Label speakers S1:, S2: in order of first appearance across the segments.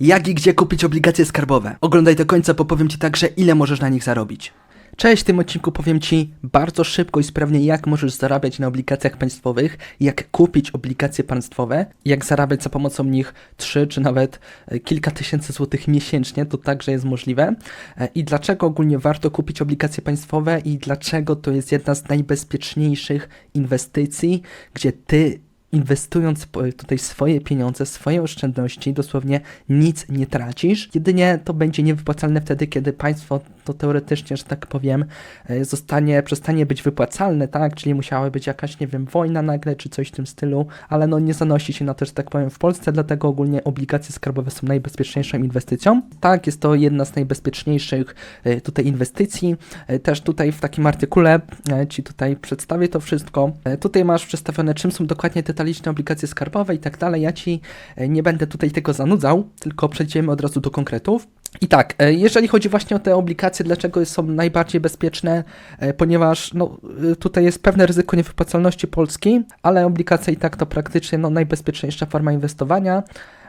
S1: Jak i gdzie kupić obligacje skarbowe? Oglądaj do końca, bo powiem Ci także, ile możesz na nich zarobić. Cześć, w tym odcinku powiem Ci bardzo szybko i sprawnie, jak możesz zarabiać na obligacjach państwowych, jak kupić obligacje państwowe, jak zarabiać za pomocą nich 3 czy nawet e, kilka tysięcy złotych miesięcznie, to także jest możliwe. E, I dlaczego ogólnie warto kupić obligacje państwowe i dlaczego to jest jedna z najbezpieczniejszych inwestycji, gdzie Ty inwestując tutaj swoje pieniądze, swoje oszczędności, dosłownie nic nie tracisz. Jedynie to będzie niewypłacalne wtedy, kiedy państwo to teoretycznie, że tak powiem, e, zostanie, przestanie być wypłacalne, tak? Czyli musiała być jakaś, nie wiem, wojna nagle, czy coś w tym stylu, ale no nie zanosi się na to, że tak powiem, w Polsce, dlatego ogólnie obligacje skarbowe są najbezpieczniejszą inwestycją. Tak, jest to jedna z najbezpieczniejszych e, tutaj inwestycji. E, Też tutaj w takim artykule Ci tutaj przedstawię to wszystko. Tutaj masz przedstawione, czym są dokładnie detaliczne obligacje skarbowe i tak dalej. Ja Ci e, nie będę tutaj tego zanudzał, tylko przejdziemy od razu do konkretów. I tak, e, jeżeli chodzi właśnie o te obligacje, dlaczego są najbardziej bezpieczne, E, ponieważ no, tutaj jest pewne ryzyko niewypłacalności Polski, ale obligacje i tak to praktycznie no, najbezpieczniejsza forma inwestowania.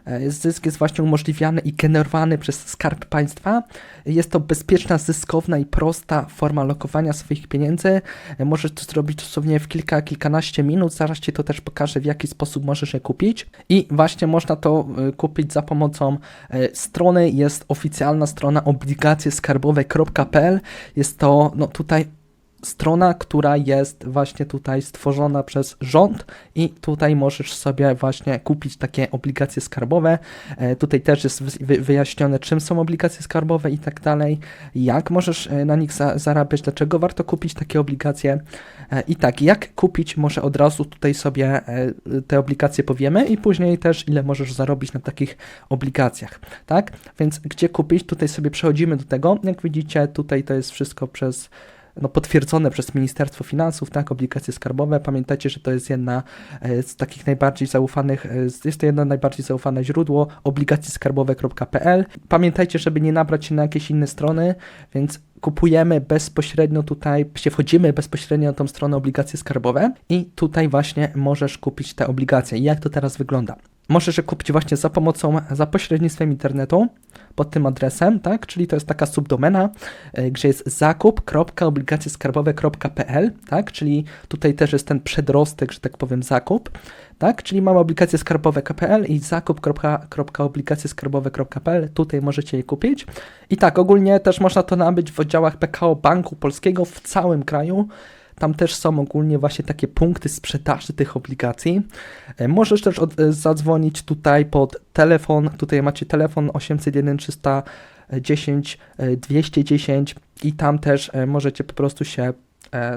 S1: E, Zysk jest właśnie umożliwiany i generowany przez Skarb Państwa. Jest to bezpieczna, zyskowna i prosta forma lokowania swoich pieniędzy. E, Możesz to zrobić dosłownie w kilka, kilkanaście minut. Zaraz Ci to też pokażę, w jaki sposób możesz je kupić. I właśnie można to e, kupić za pomocą strony. Jest oficjalna strona obligacjeskarbowe.pl. Jest to no, tutaj strona, która jest właśnie tutaj stworzona przez rząd i tutaj możesz sobie właśnie kupić takie obligacje skarbowe. E, tutaj też jest wy- wy- wyjaśnione, czym są obligacje skarbowe i tak dalej, jak możesz e, na nich za- zarabiać, dlaczego warto kupić takie obligacje. E, I tak, jak kupić, może od razu tutaj sobie te obligacje powiemy i później też ile możesz zarobić na takich obligacjach, tak? Więc gdzie kupić? Tutaj sobie przechodzimy do tego. Jak widzicie, tutaj to jest wszystko przez no, potwierdzone przez Ministerstwo Finansów, tak, obligacje skarbowe. Pamiętajcie, że to jest jedna e, z takich najbardziej zaufanych, e, jest to jedno najbardziej zaufane źródło obligacjeskarbowe.pl. Pamiętajcie, żeby nie nabrać się na jakieś inne strony, więc kupujemy bezpośrednio tutaj, się wchodzimy bezpośrednio na tą stronę obligacje skarbowe i tutaj właśnie możesz kupić te obligacje. I jak to teraz wygląda? Możesz je kupić właśnie za pomocą, za pośrednictwem internetu pod tym adresem, tak? Czyli to jest taka subdomena, e, gdzie jest zakup.obligacjeskarbowe.pl, tak? Czyli tutaj też jest ten przedrostek, że tak powiem, zakup, tak? Czyli mamy obligacje skarbowe.pl i zakup.obligacjeskarbowe.pl, tutaj możecie je kupić. I tak, ogólnie też można to nabyć w oddziałach PKO Banku Polskiego w całym kraju. Tam też są ogólnie właśnie takie punkty sprzedaży tych obligacji. E, Możesz też od, e, zadzwonić tutaj pod telefon. Tutaj macie telefon 801 310 e, 210 i tam też e, możecie po prostu się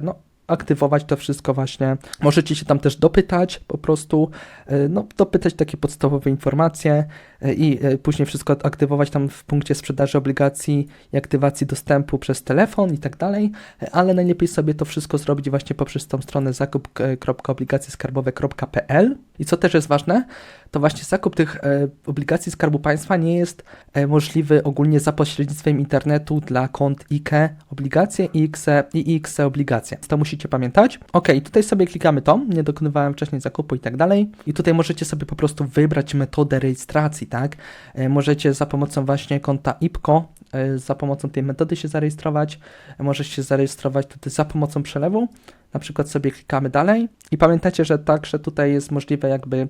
S1: no, aktywować to wszystko właśnie. Możecie się tam też dopytać po prostu, e, no, dopytać takie podstawowe informacje e, i e, później wszystko aktywować tam w punkcie sprzedaży obligacji i aktywacji dostępu przez telefon i tak dalej, ale najlepiej sobie to wszystko zrobić właśnie poprzez tą stronę zakup.obligacjeskarbowe.pl i co też jest ważne, to właśnie zakup tych e, obligacji Skarbu Państwa nie jest e, możliwy ogólnie za pośrednictwem internetu dla kont IKE obligacje i i IXE obligacje. To musicie pamiętać. Ok, tutaj sobie klikamy to, nie dokonywałem wcześniej zakupu i tak dalej. I tutaj możecie sobie po prostu wybrać metodę rejestracji, tak? E, możecie za pomocą właśnie konta IPCO, e, za pomocą tej metody się zarejestrować. E, możesz się zarejestrować tutaj za pomocą przelewu. Na przykład sobie klikamy dalej i pamiętajcie, że także tutaj jest możliwe jakby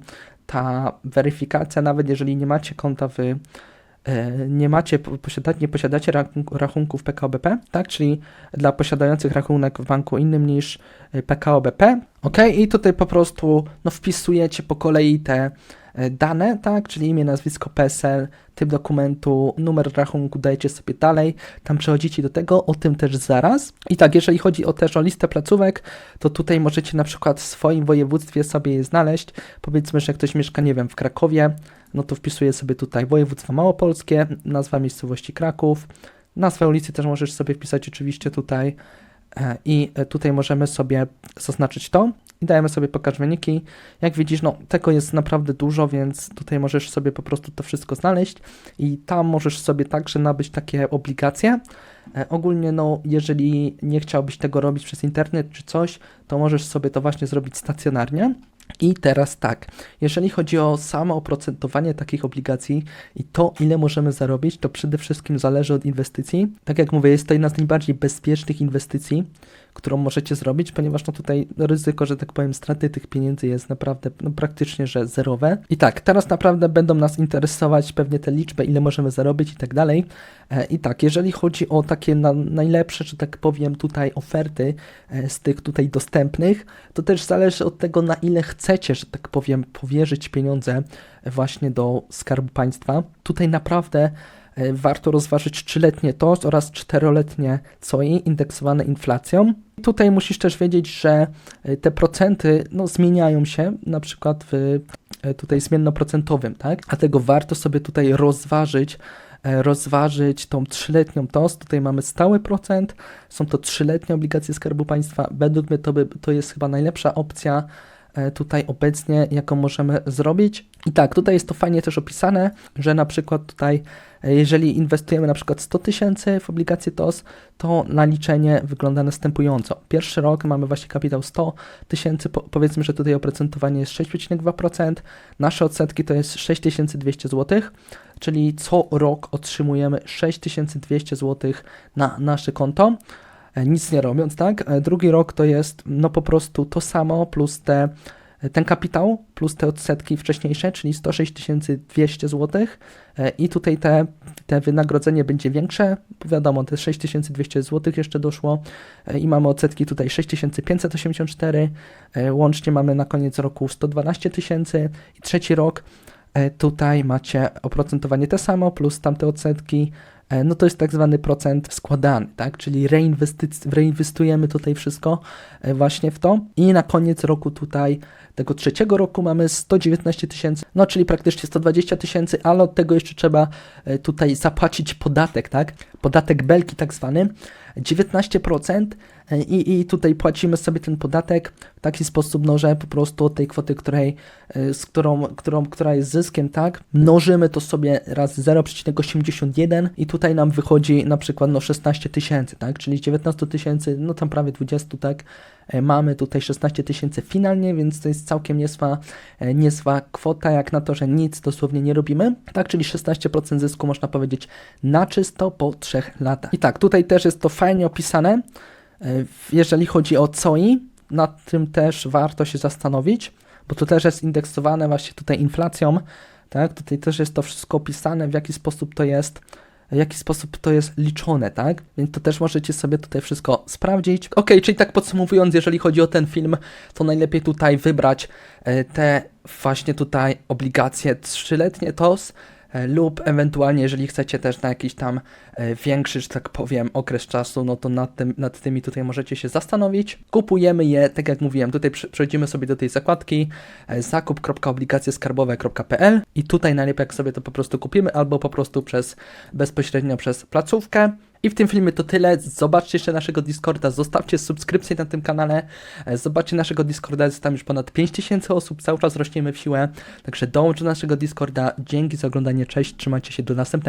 S1: ta weryfikacja, nawet jeżeli nie macie konta w nie macie, nie posiadacie rachunków PKO BP, tak? Czyli dla posiadających rachunek w banku innym niż e, PKO BP. Ok, i tutaj po prostu no, wpisujecie po kolei te e, dane, tak? Czyli imię, nazwisko, PESEL, typ dokumentu, numer rachunku dajecie sobie dalej, tam przechodzicie do tego, o tym też zaraz. I tak, jeżeli chodzi o też o listę placówek, to tutaj możecie na przykład w swoim województwie sobie je znaleźć. Powiedzmy, że ktoś mieszka, nie wiem, w Krakowie, no to wpisuje sobie tutaj województwo małopolskie, nazwa miejscowości Kraków, nazwę ulicy też możesz sobie wpisać oczywiście tutaj e, i e, tutaj możemy sobie zaznaczyć to i dajemy sobie pokaż wyniki. Jak widzisz, no tego jest naprawdę dużo, więc tutaj możesz sobie po prostu to wszystko znaleźć i tam możesz sobie także nabyć takie obligacje. E, Ogólnie, no, jeżeli nie chciałbyś tego robić przez internet czy coś, to możesz sobie to właśnie zrobić stacjonarnie. I teraz tak, jeżeli chodzi o samo oprocentowanie takich obligacji i to, ile możemy zarobić, to przede wszystkim zależy od inwestycji. Tak jak mówię, jest to jedna z najbardziej bezpiecznych inwestycji, którą możecie zrobić, ponieważ no tutaj ryzyko, że tak powiem, straty tych pieniędzy jest naprawdę no, praktycznie, że zerowe. I tak, teraz naprawdę będą nas interesować pewnie te liczby, ile możemy zarobić i tak dalej. E, I tak, jeżeli chodzi o takie na, najlepsze, że tak powiem, tutaj oferty e, z tych tutaj dostępnych, to też zależy od tego, na ile chcecie, że tak powiem, powierzyć pieniądze właśnie do Skarbu Państwa. Tutaj naprawdę e, warto rozważyć trzyletnie TOS oraz czteroletnie COI indeksowane inflacją. Tutaj musisz też wiedzieć, że e, te procenty no, zmieniają się na przykład w e, tutaj zmiennoprocentowym, tak? Dlatego warto sobie tutaj rozważyć rozważyć tą trzyletnią TOS. Tutaj mamy stały procent, są to trzyletnie obligacje Skarbu Państwa. Według mnie to, by, to jest chyba najlepsza opcja tutaj obecnie, jaką możemy zrobić. I tak, tutaj jest to fajnie też opisane, że na przykład tutaj, e, jeżeli inwestujemy na przykład 100 tysięcy w obligacje TOS, to naliczenie wygląda następująco. Pierwszy rok mamy właśnie kapitał 100 tysięcy, po, powiedzmy, że tutaj oprocentowanie jest 6,2%, nasze odsetki to jest 6200 zł, czyli co rok otrzymujemy 6200 zł na nasze konto e, nic nie robiąc, tak? E, Drugi rok to jest no po prostu to samo plus te, ten kapitał plus te odsetki wcześniejsze, czyli 106 200 zł E, i tutaj te, te wynagrodzenie będzie większe, wiadomo, te 6200 zł jeszcze doszło. E, i mamy odsetki tutaj 6584, e, łącznie mamy na koniec roku 112 tysięcy. I trzeci rok E, Tutaj macie oprocentowanie te samo plus tamte odsetki. E, No to jest tak zwany procent składany, tak? Czyli reinwestujemy tutaj wszystko e, właśnie w to. I na koniec roku tutaj, tego trzeciego roku mamy 119 tysięcy, no czyli praktycznie 120 tysięcy, ale od tego jeszcze trzeba e, tutaj zapłacić podatek, tak? Podatek belki tak zwany. 19% e, i, i tutaj płacimy sobie ten podatek w taki sposób, no, że po prostu od tej kwoty, której, e, z którą, którą, która jest zyskiem, tak, mnożymy to sobie razy 0,81 i tutaj nam wychodzi na przykład no 16 tysięcy, tak, czyli z 19 tysięcy, no tam prawie 20, tak, mamy tutaj 16 tysięcy finalnie, więc to jest całkiem niezła, e, niezła kwota, jak na to, że nic dosłownie nie robimy, tak, czyli 16% zysku można powiedzieć na czysto po 3 latach. I tak, tutaj też jest to fajnie opisane, e, jeżeli chodzi o COI, nad tym też warto się zastanowić, bo to też jest indeksowane właśnie tutaj inflacją, tak? Tutaj też jest to wszystko opisane, w jaki sposób to jest, w jaki sposób to jest liczone, tak? Więc to też możecie sobie tutaj wszystko sprawdzić. Ok, czyli tak podsumowując, jeżeli chodzi o ten film, to najlepiej tutaj wybrać e, te właśnie tutaj obligacje trzyletnie TOS, lub ewentualnie, jeżeli chcecie też na jakiś tam e, większy, że tak powiem, okres czasu, no to nad, tym, nad tymi tutaj możecie się zastanowić. Kupujemy je, tak jak mówiłem, tutaj przejdziemy sobie do tej zakładki e, zakup.obligacjeskarbowe.pl i tutaj najlepiej jak sobie to po prostu kupimy, albo po prostu przez bezpośrednio przez placówkę. I w tym filmie to tyle. Zobaczcie jeszcze naszego Discorda, zostawcie subskrypcję na tym kanale. E, Zobaczcie naszego Discorda, jest tam już ponad 5000 osób, cały czas rośniemy w siłę. Także dołącz do naszego Discorda. Dzięki za oglądanie, cześć, trzymajcie się do następnego.